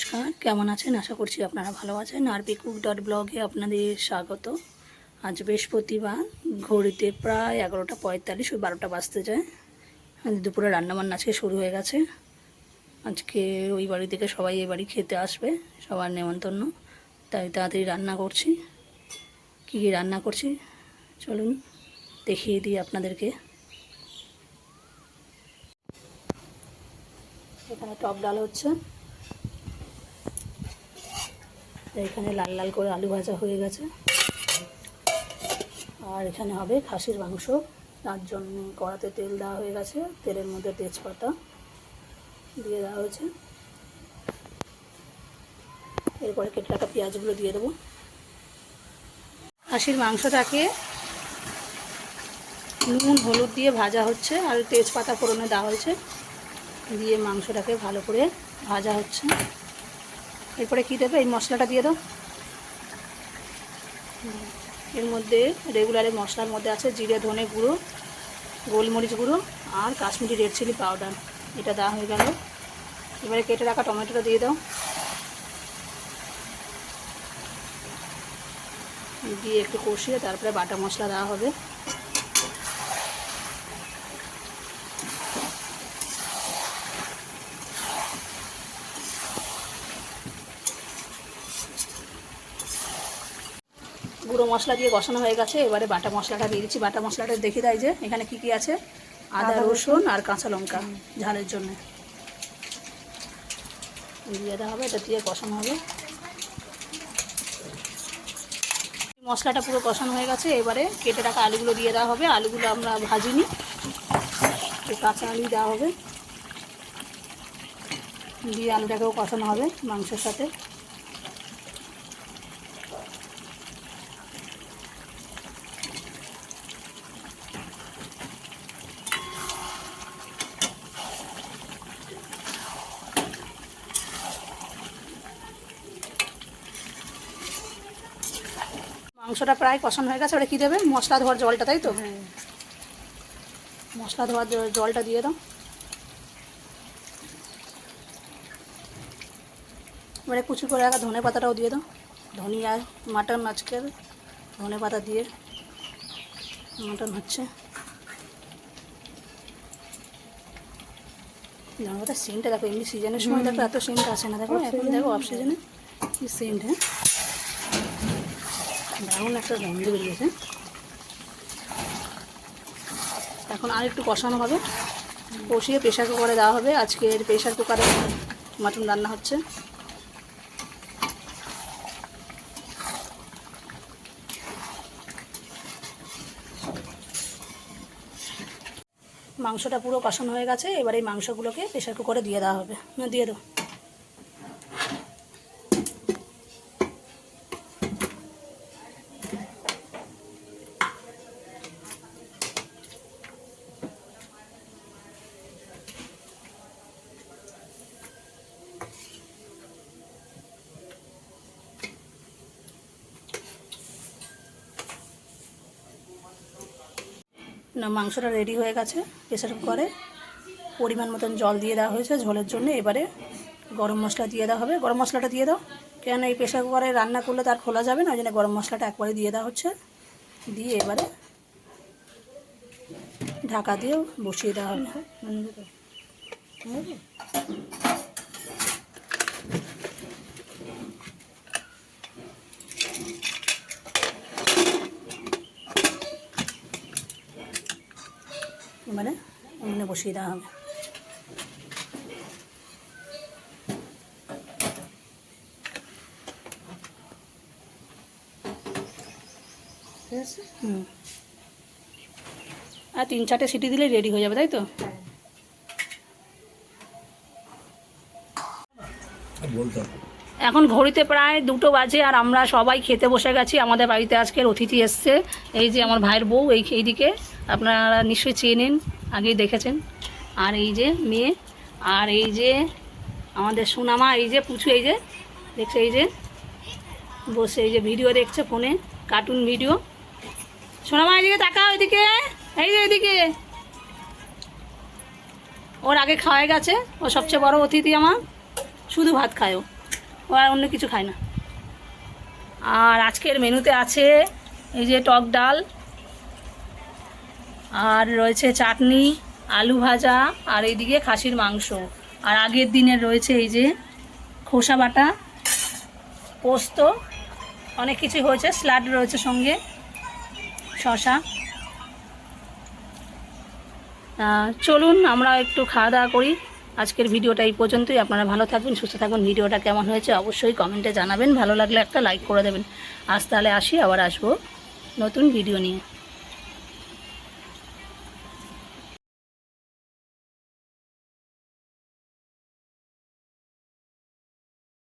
নমস্কার, কেমন আছেন? আশা করছি আপনারা ভালো আছেন। আরপি কুক ডট ব্লগে আপনাদের স্বাগত। আজ বৃহস্পতিবার, ঘড়িতে প্রায় এগারোটা পঁয়তাল্লিশ, ওই বারোটা বাজতে যায়। দুপুরে রান্নাবান্না আজকে শুরু হয়ে গেছে। আজকে ওই বাড়ি থেকে সবাই এই বাড়ি খেতে আসবে, সবার নেমন্তন্ন। তাই তাড়াতাড়ি রান্না করছি। কী কী রান্না করছি? চলুন, দেখিয়ে দিই আপনাদেরকে। এখানে টক ডাল হচ্ছে। এখানে লাল লাল করে আলু ভাজা হয়ে গেছে। আর এখানে হবে খাসির মাংস। তার জন্য কড়াতে তেল দেওয়া হয়ে গেছে। তেলের মধ্যে তেজপাতা দিয়ে দেওয়া হয়েছে। এরপরে কেটে রাখা পেঁয়াজগুলো দিয়ে দেবো। খাসির মাংসটাকে নুন, হলুদ দিয়ে ভাজা হচ্ছে আর তেজপাতা ফোড়নে দেওয়া হয়েছে। দিয়ে মাংসটাকে ভালো করে ভাজা হচ্ছে। এরপরে কী দেবে? এই মশলাটা দিয়ে দাও। এর মধ্যে রেগুলারের মশলার মধ্যে আছে জিরে, ধনে গুঁড়ো, গোলমরিচ গুঁড়ো আর কাশ্মীরি রেড চিলি পাউডার এটা দেওয়া হয়ে গেল। এবারে কেটে রাখা টমেটোটা দিয়ে দাও। দিয়ে একটু কষিয়ে তারপরে বাটা মশলা দেওয়া হবে। গুঁড়ো মশলা দিয়ে বসানো হয়ে গেছে। এবারে বাটা মশলাটা দিয়ে দিচ্ছি। বাটা মশলাটা দেখে দেয় যে এখানে কি কি আছে? আদা রসুন। আর কাঁচা লঙ্কা ঝালের জন্য। দিয়ে দেওয়া হবে এটা দিয়ে কষানো হবে। মশলাটা পুরো কষানো হয়ে গেছে। এবারে কেটে রাখা আলুগুলো দিয়ে দেওয়া হবে। আলুগুলো আমরা ভাজিনি। কাঁচা আলু দেওয়া হবে। দিয়ে আলুটাকেও কষানো হবে মাংসের সাথে। মাংসটা প্রায় কষানো হয়ে গেছে ওটা কী দেবে? মশলা ধোয়ার জলটা তাই তো? মশলা ধোয়ার জলটা দিয়ে দাও। এবারে কুচি করে রাখা ধনে পাতাটাও দিয়ে দাও। ধনিয়া মাটন আজকের ধনে পাতা দিয়ে মাটন হচ্ছে। ধনে পাতার সিনটা দেখো এমনি সিজনের সময় দেখো এত সিনটা আসে না। দেখো এখন দেখো অফ সিজনে কি সেন্ট হ্যাঁ? দারুণ একটা গন্ধ বেরিয়েছে। এখন আর একটু কষানো হবে। কষিয়ে প্রেশার কুকারে দেওয়া হবে। আজকের প্রেশার কুকারে মাটন রান্না হচ্ছে। মাংসটা পুরো কষানো হয়ে গেছে। এবার এই মাংসগুলোকে প্রেশার কুকারে দিয়ে দেওয়া হবে। দিয়ে দাও। মাংসটা রেডি হয়ে গেছে প্রেসার কুকারে পরিমাণ মতন জল দিয়ে দেওয়া হয়েছে ঝোলের জন্য। এবারে গরম মশলা দিয়ে দেওয়া হবে। গরম মশলাটা দিয়ে দাও। কেন এই প্রেসার কুকারে রান্না করলে তার খোলা যাবে না? ওই জন্য গরম মশলাটা একবারে দিয়ে দেওয়া হচ্ছে। দিয়ে এবারে ঢাকা দিয়েও বসিয়ে দেওয়া হবে। এবারে উনুনে বসিয়ে দেওয়া হবে। আর তিন চারটে সিটি দিলে রেডি হয়ে যাবে, তাই তো? এখন ঘড়িতে প্রায় দুটো বাজে আর আমরা সবাই খেতে বসে গেছি। আমাদের বাড়িতে আজকের অতিথি এসছে। এই যে আমার ভাইয়ের বউ, এই এইদিকে। আপনারা নিশ্চয়ই চেনেন আগেই দেখেছেন। আর এই যে মেয়ে, আর এই যে আমাদের সোনামা, এই যে পুচু, এই যে দেখছে, এই যে বসে, এই যে ভিডিও দেখছে ফোনে, কার্টুন ভিডিও। সোনামা, এদিকে তাকাও, এদিকে, এই যে এদিকে। ওর আগে খাওয়াই গেছে, ও সবচেয়ে বড় অতিথি আমার, শুধু ভাত খায় ও। ও আর অন্য কিছু খায় না। আর আজকের মেনুতে আছে এই যে টক ডাল আর রয়েছে চাটনি, আলু ভাজা, আর এইদিকে খাসির মাংস। আর আগের দিনের রয়েছে এই যে খোসা বাটা, পোস্ত, অনেক কিছু হয়েছে। স্লাড রয়েছে সঙ্গে শশা চলুন, আমরা একটু খাওয়া দাওয়া করি। আজকের ভিডিওটা এই পর্যন্তই। আপনারা ভালো থাকবেন, সুস্থ থাকবেন। ভিডিওটা কেমন হয়েছে অবশ্যই কমেন্টে জানাবেন। ভালো লাগলে একটা লাইক করে দেবেন। আজ তাহলে আসি, আবার আসব নতুন ভিডিও নিয়ে।